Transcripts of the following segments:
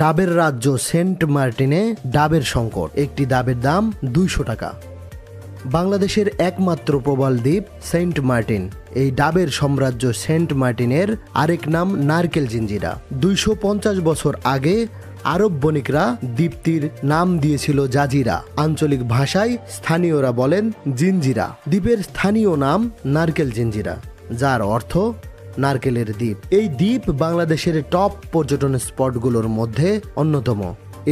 ডাবের রাজ্য সেন্ট মার্টিনে ডাবের সংকট। একটি ডাবের দাম দুইশো টাকা। বাংলাদেশের একমাত্র প্রবাল দ্বীপ সেন্ট মার্টিন। এই ডাবের সাম্রাজ্য সেন্ট মার্টিনের আরেক নাম নারকেল জিঞ্জিরা। দুইশো পঞ্চাশ বছর আগে আরব বণিকরা দ্বীপটির নাম দিয়েছিল জাজিরা। আঞ্চলিক ভাষায় স্থানীয়রা বলেন জিঞ্জিরা। দ্বীপের স্থানীয় নাম নারকেল জিঞ্জিরা, যার অর্থ নারকেলের দ্বীপ। এই দ্বীপ বাংলাদেশের টপ পর্যটন স্পটগুলোর মধ্যে অন্যতম।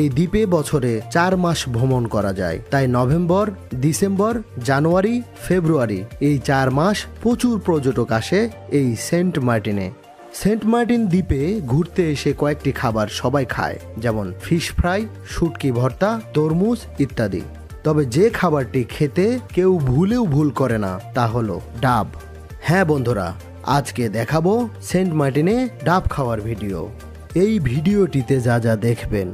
এই দ্বীপে বছরে চার মাস ভ্রমণ করা যায়। তাই নভেম্বর, ডিসেম্বর, জানুয়ারি, ফেব্রুয়ারি এই চার মাস প্রচুর পর্যটক আসে এই সেন্ট মার্টিনে। সেন্ট মার্টিন দ্বীপে ঘুরতে এসে কয়েকটি খাবার সবাই খায়, যেমন ফিশ ফ্রাই, শুটকি ভর্তা, তরমুজ ইত্যাদি। তবে যে খাবারটি খেতে কেউ ভুলেও ভুল করে না, তা হলো ডাব। হ্যাঁ বন্ধুরা আজকে দেখাবো সেন্ট মার্টিনে ডাব খাওয়ার ভিডিও। এই ভিডিওটিতে যা যা দেখবেন,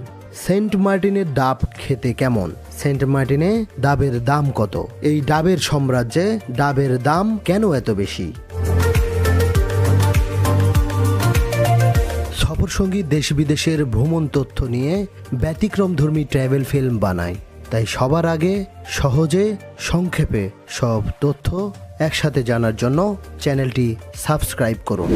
সেন্ট মার্টিনের ডাব খেতে কেমন? সেন্ট মার্টিনে ডাবের দাম কত? এই ডাবের সাম্রাজ্যে ডাবের দাম কেন এত বেশি? সফরসঙ্গী দেশ বিদেশের ভ্রমণ তথ্য নিয়ে ব্যতিক্রমধর্মী ট্রাভেল ফিল্ম বানায়। তাই সবার আগে সহজে সংক্ষেপে সব তথ্য একসাথে জানার জন্য চ্যানেলটি সাবস্ক্রাইব করুন।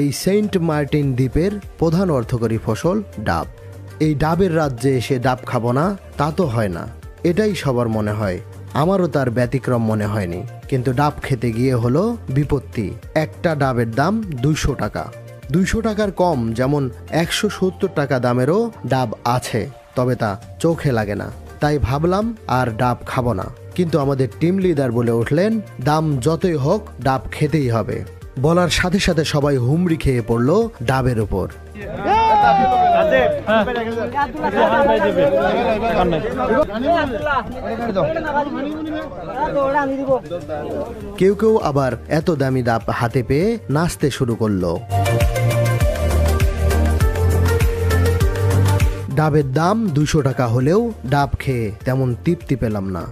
এই সেন্ট মার্টিন দ্বীপের প্রধান অর্থকরী ফসল ডাব। এই ডাবের রাজ্যে এসে ডাব খাব না, তা তো হয় না। এটাই সবার মনে হয়। আমারও তার ব্যতিক্রম মনে হয়নি। কিন্তু ডাব খেতে গিয়ে হলো বিপত্তি। একটা ডাবের দাম দুইশো টাকা। দুইশো টাকার কম যেমন একশো সত্তর টাকা দামেরও ডাব আছে, তবে তা চোখে লাগে না। তাই ভাবলাম আর ডাব খাব না। কিন্তু আমাদের টিম লিডার বলে উঠলেন, দাম যতই হোক, ডাব খেতেই হবে। বলার সাথে সাথে সবাই হুমড়ি খেয়ে পড়ল ডাবের উপর। কেউ কেউ আবার এত দামি ডাব হাতে পেয়ে নাচতে শুরু করল। ডাবের দাম দুশো টাকা হলেও ডাব খেয়ে তেমন তৃপ্তি পেলাম না।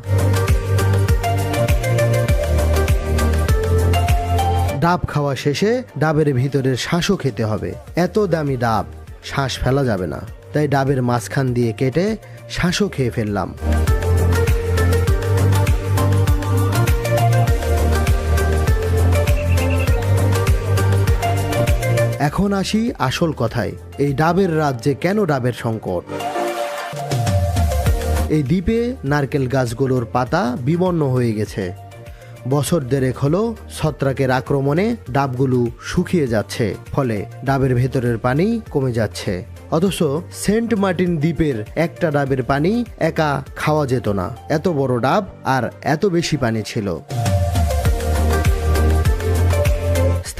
ডাব খাওয়া শেষে ডাবের ভিতরের শ্বাসও খেতে হবে। এত দামি ডাব শ্বাস ফেলা যাবে না। তাই ডাবের মাঝখান দিয়ে কেটে শ্বাসও খেয়ে ফেললাম। এখন আসি আসল কথায়, এই ডাবের রাজ্যে কেন ডাবের সংকট? এই দ্বীপে নারকেল গাছগুলোর পাতা বিবর্ণ হয়ে গেছে। বছর দেড়েক হলো ছত্রাকের আক্রমণে ডাবগুলো শুকিয়ে যাচ্ছে, ফলে ডাবের ভেতরের পানি কমে যাচ্ছে। অথচ সেন্ট মার্টিন দ্বীপের একটা ডাবের পানি একা খাওয়া যেত না, এত বড় ডাব আর এত বেশি পানি ছিল।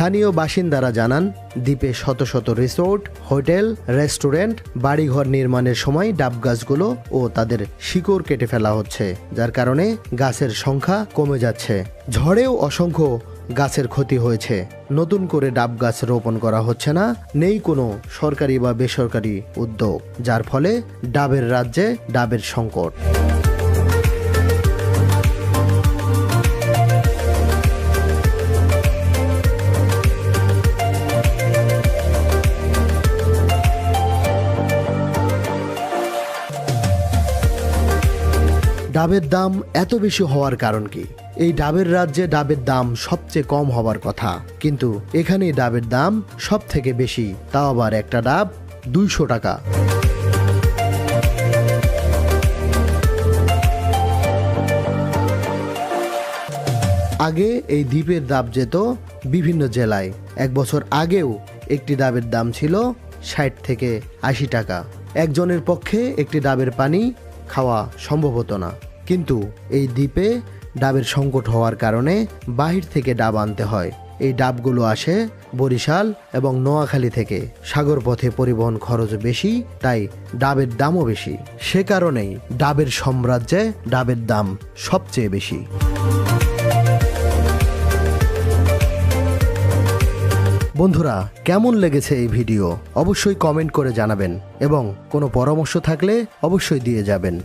স্থানীয় বাসিন্দারা জানান, দ্বীপে শত শত রিসোর্ট, হোটেল, রেস্টুরেন্ট, বাড়িঘর নির্মাণের সময় ডাব গাছগুলো ও তাদের শিকড় কেটে ফেলা হচ্ছে, যার কারণে গাছের সংখ্যা কমে যাচ্ছে। ঝড়েও অসংখ্য গাছের ক্ষতি হয়েছে। নতুন করে ডাব গাছ রোপণ করা হচ্ছে না, নেই কোনো সরকারি বা বেসরকারি উদ্যোগ, যার ফলে ডাবের রাজ্যে ডাবের সংকট। ডাবের দাম এত বেশি হওয়ার কারণ কি? এই ডাবের রাজ্যে ডাবের দাম সবচেয়ে কম হওয়ার কথা। কিন্তু এখানে ডাবের দাম সব থেকে বেশি। তাও আবার একটা ডাব দুইশো টাকা। আগে এই দ্বীপের ডাব যেত বিভিন্ন জেলায়। এক বছর আগেও একটি ডাবের দাম ছিল ষাট থেকে আশি টাকা। একজনের পক্ষে একটি ডাবের পানি খাওয়া সম্ভব হতো না। কিন্তু এই দ্বীপে ডাবের সংকট হওয়ার কারণে বাহির থেকে ডাব আনতে হয়। এই ডাবগুলো আসে বরিশাল এবং নোয়াখালী থেকে। সাগর পথে পরিবহন খরচ বেশি, তাই ডাবের দামও বেশি। সে কারণেই ডাবের সাম্রাজ্যে ডাবের দাম সবচেয়ে বেশি। বন্ধুরা, কেমন লেগেছে এই ভিডিও? অবশ্যই কমেন্ট করে জানাবেন এবং কোনো পরামর্শ থাকলে অবশ্যই দিয়ে যাবেন।